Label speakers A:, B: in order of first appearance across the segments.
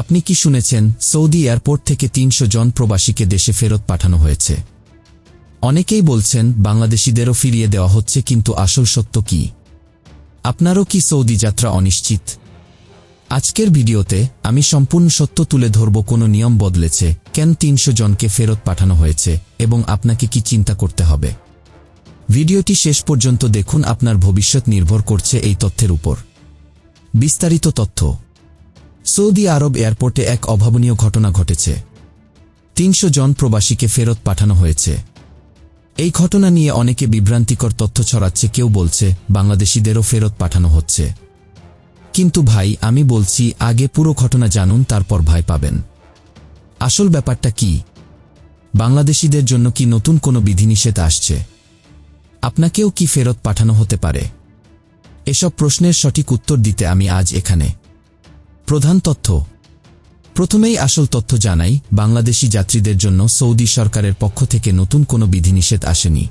A: আপনি কি শুনেছেন, সৌদি এয়ারপোর্ট থেকে তিনশো জন প্রবাসীকে দেশে ফেরত পাঠানো হয়েছে? অনেকেই বলছেন, বাংলাদেশিদেরও ফিরিয়ে দেওয়া হচ্ছে, কিন্তু আসল সত্য কি? আপনারও কি সৌদি যাত্রা অনিশ্চিত? আজকের ভিডিওতে আমি সম্পূর্ণ সত্য তুলে ধরব, কোনো নিয়ম বদলেছে, কেন তিনশো জনকে ফেরত পাঠানো হয়েছে, এবং আপনাকে কি চিন্তা করতে হবে? ভিডিওটি শেষ পর্যন্ত দেখুন, আপনার ভবিষ্যৎ নির্ভর করছে এই তথ্যের উপর। বিস্তারিত তথ্য সৌদি আরব এয়ারপোর্টে এক অভাবনীয় ঘটনা ঘটেছে। তিনশো জন প্রবাসীকে ফেরত পাঠানো হয়েছে। এই ঘটনা নিয়ে অনেকে বিভ্রান্তিকর তথ্য ছড়াচ্ছে, কেউ বলছে বাংলাদেশিদেরও ফেরত পাঠানো হচ্ছে। কিন্তু ভাই, আমি বলছি, আগে পুরো ঘটনা জানুন, তারপর ভয় পাবেন। আসল ব্যাপারটা কি? বাংলাদেশিদের জন্য কি নতুন কোনো বিধিনিষেধ আসছে? আপনাকেও কি ফেরত পাঠানো হতে পারে? এসব প্রশ্নের সঠিক উত্তর দিতে আমি আজ এখানে। প্রধান তথ্য। প্রথমেই আসল তথ্য জানাই, বাংলাদেশি যাত্রীদের জন্য সৌদি সরকারের পক্ষ থেকে নতুন কোনো বিধিনিষেধ আসেনি।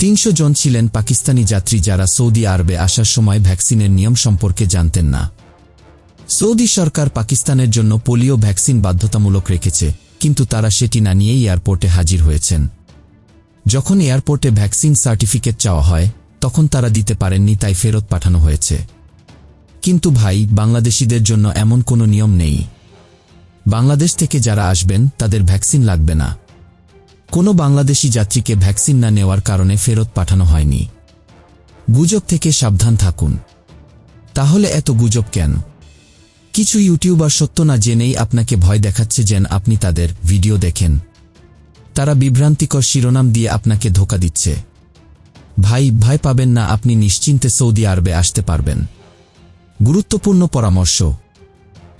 A: তিনশো জন ছিলেন পাকিস্তানি যাত্রী যারা সৌদি আরবে আসার সময় ভ্যাকসিনের নিয়ম সম্পর্কে জানতেন না। সৌদি সরকার পাকিস্তানের জন্য পোলিও ভ্যাকসিন বাধ্যতামূলক রেখেছে, কিন্তু তারা সেটি না নিয়েই এয়ারপোর্টে হাজির হয়েছেন। যখন এয়ারপোর্টে ভ্যাকসিন সার্টিফিকেট চাওয়া হয়, তখন তারা দিতে পারেননি, তাই ফেরত পাঠানো হয়েছে। কিন্তু ভাই, বাংলাদেশিদের জন্য এমন কোনো নিয়ম নেই। বাংলাদেশ থেকে যারা আসবেন, তাদের ভ্যাকসিন লাগবে না। কোনো বাংলাদেশি যাত্রীকে ভ্যাকসিন না নেওয়ার কারণে ফেরত পাঠানো হয়নি। গুজব থেকে সাবধান থাকুন। তাহলে এত গুজব কেন? কিছু ইউটিউবার সত্য না জেনেই আপনাকে ভয় দেখাচ্ছে যেন আপনি তাদের ভিডিও দেখেন। তারা বিভ্রান্তিকর শিরোনাম দিয়ে আপনাকে ধোকা দিচ্ছে। ভাই, ভয় পাবেন না, আপনি নিশ্চিন্তে সৌদি আরবে আসতে পারবেন। গুরুত্বপূর্ণ পরামর্শ।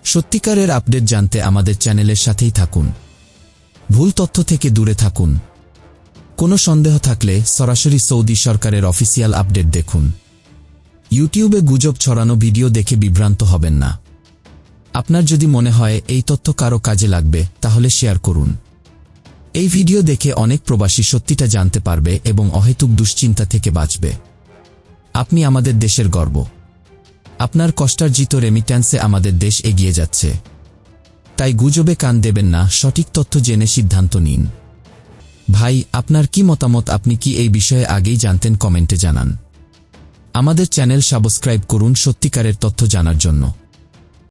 A: সত্যিকারের আপডেট জানতে আমাদের চ্যানেলের সাথেই থাকুন। ভুল তথ্য থেকে দূরে থাকুন। কোনো সন্দেহ থাকলে সরাসরি সৌদি সরকারের অফিসিয়াল আপডেট দেখুন। ইউটিউবে গুজব ছড়ানো ভিডিও দেখে বিভ্রান্ত হবেন না। আপনার যদি মনে হয় এই তথ্য কারও কাজে লাগবে, তাহলে শেয়ার করুন। এই ভিডিও দেখে অনেক প্রবাসী সত্যিটা জানতে পারবে এবং অহেতুক দুশ্চিন্তা থেকে বাঁচবে। আপনি আমাদের দেশের গর্ব। আপনার কষ্টার্জিত রেমিট্যান্সে আমাদের দেশ এগিয়ে যাচ্ছে। তাই গুজবে কান দেবেন না, সঠিক তথ্য জেনে সিদ্ধান্ত নিন। ভাই, আপনার কি মতামত? আপনি কি এই বিষয়ে আগেই জানতেন? কমেন্টে জানান। আমাদের চ্যানেল সাবস্ক্রাইব করুন সত্যিকারের তথ্য জানার জন্য।